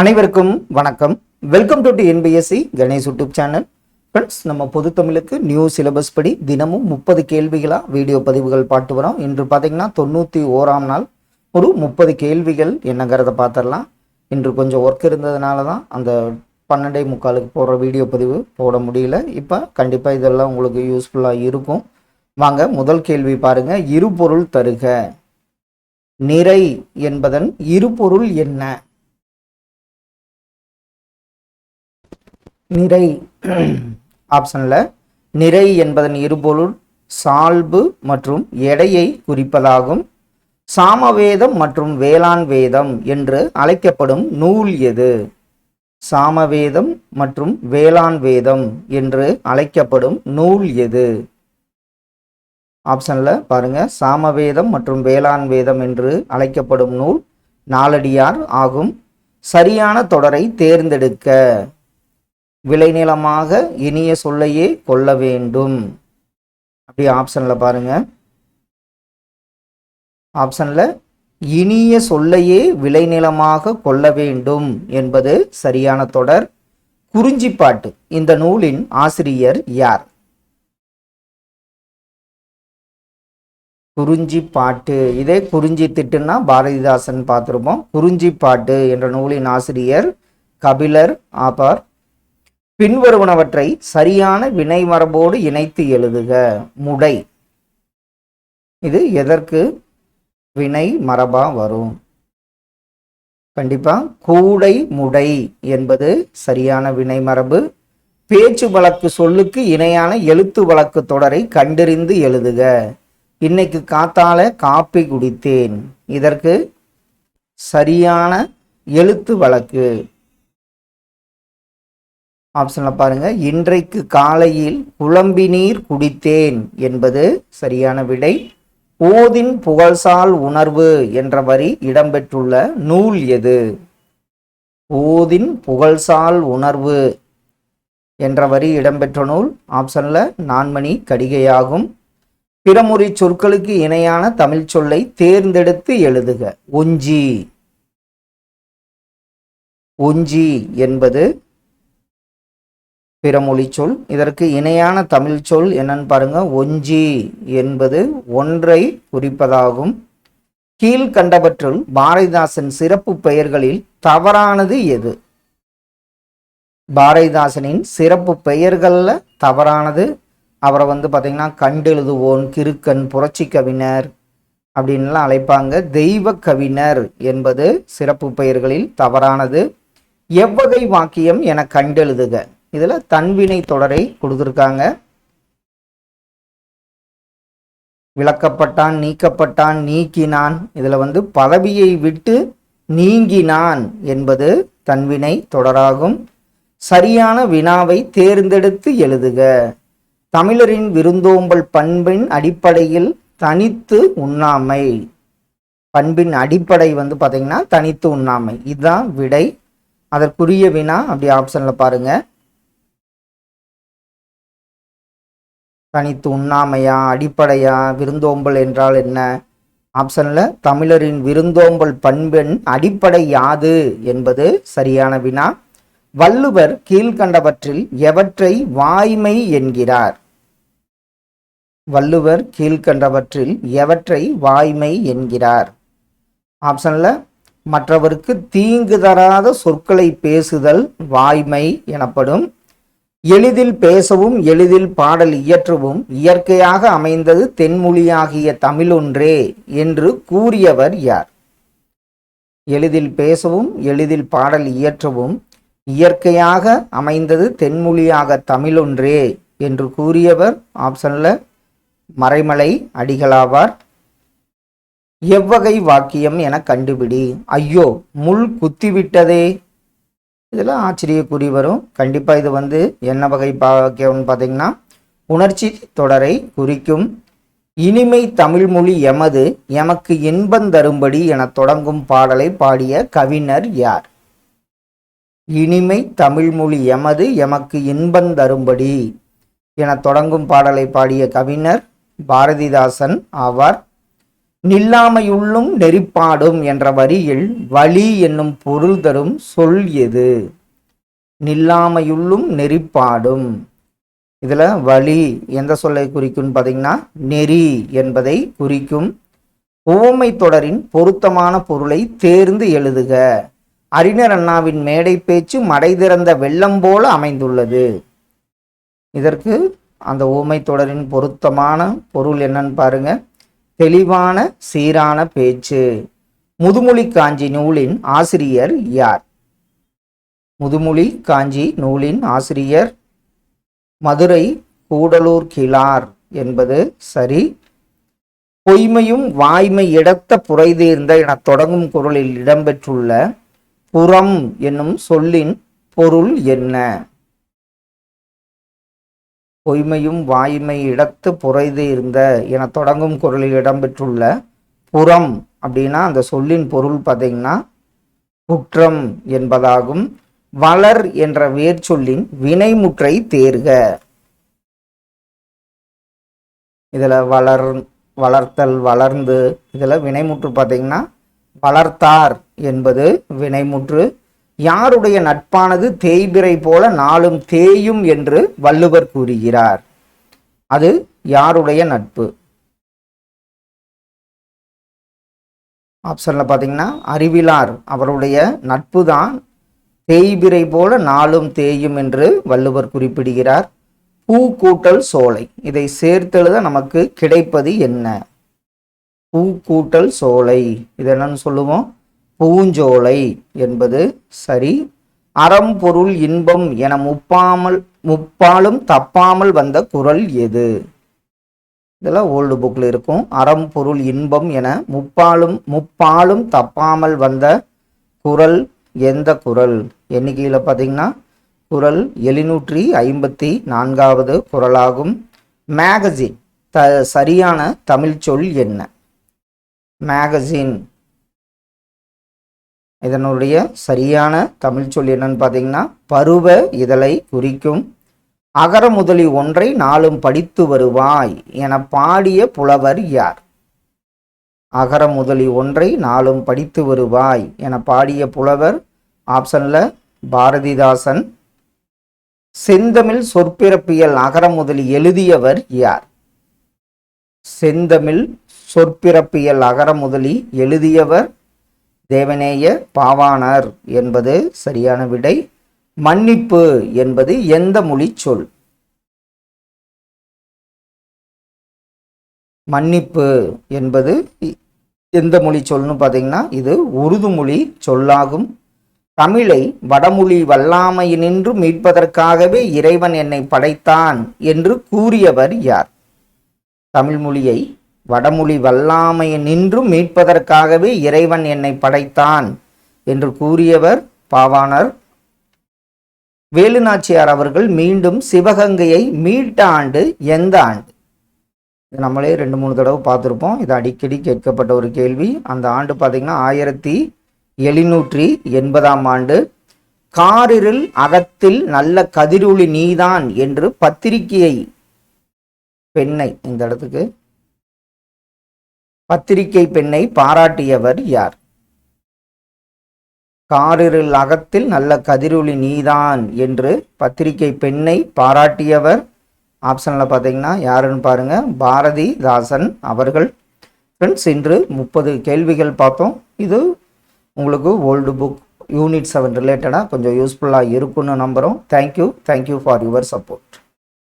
அனைவருக்கும் வணக்கம். Welcome to NPSC Ganesh YouTube channel friends நம்ம பொது தமிழுக்கு நியூ சிலபஸ் படி தினமும் முப்பது கேள்விகளாக வீடியோ பதிவுகள் பாட்டு வரோம். இன்று பார்த்தீங்கன்னா தொண்ணூற்றி ஓராம் நாள். ஒரு முப்பது கேள்விகள் என்னங்கிறத பார்த்துடலாம் இன்று கொஞ்சம் ஒர்க் இருந்ததுனால தான் அந்த பன்னெண்டே முக்காலுக்கு போடுற வீடியோ பதிவு போட முடியல. இப்போ கண்டிப்பாக இதெல்லாம் உங்களுக்கு யூஸ்ஃபுல்லாக இருக்கும். வாங்க முதல் கேள்வி பாருங்கள் இருபொருள் தருக. நிறை என்பதன் இருபொருள் என்ன? நிறை ஆப்ஷனில் நிறை என்பதன் இருபொருள் சால்பு மற்றும் எடையை குறிப்பதாகும். சாமவேதம் மற்றும் வேளாண் வேதம் என்று அழைக்கப்படும் நூல் எது? சாமவேதம் மற்றும் வேளாண் வேதம் என்று அழைக்கப்படும் நூல் எது? ஆப்ஷனில் பாருங்க. சாமவேதம் மற்றும் வேளாண் வேதம் என்று அழைக்கப்படும் நூல் நாலடியார் ஆகும். சரியான தொடரை தேர்ந்தெடுக்க. விளைநிலமாக இனிய சொல்லையே கொள்ள வேண்டும். அப்படி ஆப்ஷனில் பாருங்க. ஆப்ஷனில் இனிய சொல்லையே விளைநிலமாக கொள்ள வேண்டும் என்பது சரியான தொடர். குறிஞ்சிப்பாட்டு இந்த நூலின் ஆசிரியர் யார்? குறிஞ்சி பாட்டு இதே குறிஞ்சி திட்டுன்னா பாரதிதாசன் பார்த்துருப்போம். குறிஞ்சி பாட்டு என்ற நூலின் ஆசிரியர் கபிலர் ஆபார் பின்வருவனவற்றை சரியான வினை மரபோடு இணைத்து எழுதுக. முடை. இது எதற்கு? வினை மரபா வரும். கண்டிப்பா கூடை முடை என்பது சரியான வினை மரபு. பேச்சு வழக்கு சொல்லுக்கு இணையான எழுத்து வழக்கு தொடரை கண்டறிந்து எழுதுக. இன்னைக்கு காத்தால காப்பி குடித்தேன். இதற்கு சரியான எழுத்து வழக்கு. ஆப்ஷனில் பாருங்கள் இன்றைக்கு காலையில் குழம்பி நீர் குடித்தேன் என்பது சரியான விடை. ஓதின் புகழ்சால் உணர்வு என்ற வரி இடம்பெற்றுள்ள நூல் எது? போதின் புகழ்சால் உணர்வு என்ற வரி இடம்பெற்ற நூல். ஆப்ஷனில் நான்மணி கடிகையாகும். பிறமொழி சொற்களுக்கு இணையான தமிழ் சொல்லை தேர்ந்தெடுத்து எழுதுக. ஒஞ்சி. ஒஞ்சி என்பது பிறமொழி சொல். இதற்கு இணையான தமிழ் சொல் என்னன்னு பாருங்க. ஒஞ்சி என்பது ஒன்றை குறிப்பதாகும். கீழ்கண்டவற்றுள் பாரதிதாசன் சிறப்பு பெயர்களில் தவறானது எது? பாரதிதாசனின் சிறப்பு பெயர்களில் தவறானது. அவரை வந்து பார்த்தீங்கன்னா கண்டெழுதுவோன் கிறுக்கன் புரட்சி கவிஞர் அப்படின்லாம் அழைப்பாங்க. தெய்வ கவிஞர் என்பது சிறப்பு பெயர்களில் தவறானது. எவ்வகை வாக்கியம் என கண்டெழுதுக. இதில் தன்வினை தொடரை கொடுத்துருக்காங்க. விளக்கப்பட்டான் நீக்கப்பட்டான் நீக்கினான். இதில் வந்து பதவியை விட்டு நீங்கினான் என்பது தன்வினை தொடராகும். சரியான வினாவை தேர்ந்தெடுத்து எழுதுக. தமிழரின் விருந்தோம்பல் பண்பின் அடிப்படையில் தனித்து உண்ணாமை. பண்பின் அடிப்படை வந்து பார்த்தீங்கன்னா தனித்து உண்ணாமை. இதுதான் விடை. அதற்குரிய வினா அப்படி ஆப்ஷனில் பாருங்கள் தனித்து உண்ணாமையா அடிப்படையா விருந்தோம்பல் என்றால் என்ன? ஆப்ஷனில் தமிழரின் விருந்தோம்பல் பண்பின் அடிப்படை யாது என்பது சரியான வினா. வள்ளுவர் கீழ்கண்டவற்றில் எவற்றை வாய்மை என்கிறார்? வள்ளுவர் கீழ்கண்டவற்றில் எவற்றை வாய்மை என்கிறார்? ஆப்ஷனில் மற்றவருக்கு தீங்கு தராத சொற்களை பேசுதல் வாய்மை எனப்படும். எளிதில் பேசவும் எளிதில் பாடல் இயற்றவும் இயற்கையாக அமைந்தது தென்மொழியாகிய தமிழொன்றே என்று கூறியவர் யார்? எளிதில் பேசவும் எளிதில் பாடல் இயற்றவும் இயற்கையாக அமைந்தது தென்மொழியாக தமிழொன்றே என்று கூறியவர் ஆப்ஷன்ல மறைமலை அடிகளாவார். எவ்வகை வாக்கியம் என கண்டுபிடி. ஐயோ முள் குத்திவிட்டதே. இதில் ஆச்சரியக்குறி வரும். கண்டிப்பாக இது வந்து என்ன வகை பாக்கியம்னு பார்த்தீங்கன்னா உணர்ச்சி தொடரை குறிக்கும். இனிமை தமிழ்மொழி எமது எமக்கு இன்பம் தரும்படி என தொடங்கும் பாடலை பாடிய கவிஞர் யார்? இனிமை தமிழ்மொழி எமது எமக்கு இன்பம் தரும்படி என தொடங்கும் பாடலை பாடிய கவிஞர் பாரதிதாசன் ஆவார். நில்லாமையுள்ளும் நெறிப்பாடும் என்ற வரியில் வழி என்னும் பொருள் தரும் சொல் எது? நில்லாமையுள்ளும் நெறிப்பாடும். இதில் வழி எந்த சொல்லை குறிக்கும்னு பார்த்தீங்கன்னா நெறி என்பதை குறிக்கும். உவமை தொடரின் பொருத்தமான பொருளை தேர்ந்து எழுதுக. அறிஞர் அண்ணாவின் மேடை பேச்சு மடை திறந்த வெள்ளம் போல அமைந்துள்ளது. இதற்கு அந்த ஊமை தொடரின் பொருத்தமான பொருள் என்னன்னு பாருங்கள் தெளிவான சீரான பேச்சு. முதுமொழி காஞ்சி நூலின் ஆசிரியர் யார்? முதுமொழி காஞ்சி நூலின் ஆசிரியர் மதுரை கூடலூர் கிளார் என்பது சரி. பொய்மையும் வாய்மை இடத்த புரைதீர்ந்த என தொடங்கும் குரலில் இடம்பெற்றுள்ள புறம் என்னும் சொல்லின் பொருள் என்ன? பொய்மையும் வாய்மை இடத்து புரைது இருந்த என தொடங்கும் குரலில் இடம்பெற்றுள்ள புறம் அப்படின்னா அந்த சொல்லின் பொருள் பார்த்தீங்கன்னா குற்றம் என்பதாகும். வளர் என்ற வேர்ச்சொல்லின் வினைமுற்றை தேர்க. இதில் வளர் வளர்த்தல் வளர்ந்து இதில் வினைமுற்று பார்த்தீங்கன்னா வளர்த்தார் என்பது வினைமுற்று யாருடைய நட்பானது தேய்பிறை போல நாளும் தேயும் என்று வள்ளுவர் கூறுகிறார். அது யாருடைய நட்பு? ஆப்ஷனில் பார்த்தீங்கன்னா அறிவிலார் அவருடைய நட்பு தான் தேய்பிறை போல நாளும் தேயும் என்று வள்ளுவர் குறிப்பிடுகிறார். பூ கூட்டல் சோலை. இதை சேர்த்தெழுத நமக்கு கிடைப்பது என்ன? பூ கூட்டல் சோலை. இது என்னன்னு சொல்லுவோம்? பூஞ்சோலை என்பது சரி. அறம் பொருள் இன்பம் என முப்பாமல் முப்பாலும் தப்பாமல் வந்த குரல் எது? இதெல்லாம் ஓல்டு புக்கில் இருக்கும். அறம் பொருள் இன்பம் என முப்பாலும் முப்பாலும் தப்பாமல் வந்த குரல் எந்த குரல்? எண்ணிக்கையில் பார்த்தீங்கன்னா குரல் எழுநூற்றி ஐம்பத்தி நான்காவது குரலாகும். மேகசின் த சரியான தமிழ் சொல் என்ன? மேகசின் இதனுடைய சரியான தமிழ் சொல் என்னன்னு பார்த்தீங்கன்னா பருவ இதழை குறிக்கும். அகர முதலி ஒன்றை நாளும் படித்து வருவாய் என பாடிய புலவர் யார்? அகர முதலி ஒன்றை நாளும் படித்து வருவாய் என பாடிய புலவர் ஆப்ஷன்ல பாரதிதாசன். செந்தமிழ் சொற்பிறப்பியல் அகர முதலி எழுதியவர் யார்? செந்தமிழ் சொற்பிறப்பியல் அகர முதலி எழுதியவர் தேவநேய பாவாணர் என்பது சரியான விடை. மன்னிப்பு என்பது எந்த மொழி சொல்? மன்னிப்பு என்பது எந்த மொழி சொல்னு பார்த்தீங்கன்னா இது உருது மொழி சொல்லாகும். தமிழை வடமொழி வல்லாமையினின்று மீட்பதற்காகவே இறைவன் என்னை படைத்தான் என்று கூறியவர் யார்? தமிழ் மொழியை வடமொழி வல்லாமையினின்று மீட்பதற்காகவே இறைவன் என்னை படைத்தான் என்று கூறியவர் பாவாணர். வேலுநாச்சியார் அவர்கள் மீண்டும் சிவகங்கையை மீட்ட ஆண்டு எந்த ஆண்டு? இது நம்மளே ரெண்டு மூணு தடவை பார்த்துருப்போம். இது அடிக்கடி கேட்கப்பட்ட ஒரு கேள்வி. அந்த ஆண்டு பார்த்தீங்கன்னா ஆயிரத்தி எழுநூற்றி எண்பதாம் ஆண்டு. காரிருள் அகத்தில் நல்ல கதிரொளி நீதான் என்று பத்திரிகையை பெண்ணை இந்த இடத்துக்கு பத்திரிகை பெண்ணை பாராட்டியவர் யார்? காரிருள் அகத்தில் நல்ல கதிரொளி நீதான் என்று பத்திரிகை பெண்ணை பாராட்டியவர். ஆப்ஷனில் பார்த்தீங்கன்னா யாருன்னு பாருங்க பாரதிதாசன் அவர்கள். ஃப்ரெண்ட்ஸ் இன்று முப்பது கேள்விகள் பார்த்தோம். இது உங்களுக்கு ஓல்டு புக் யூனிட் செவன் ரிலேட்டடாக கொஞ்சம் யூஸ்ஃபுல்லாக இருக்குன்னு நம்புகிறோம் thank you thank you for your support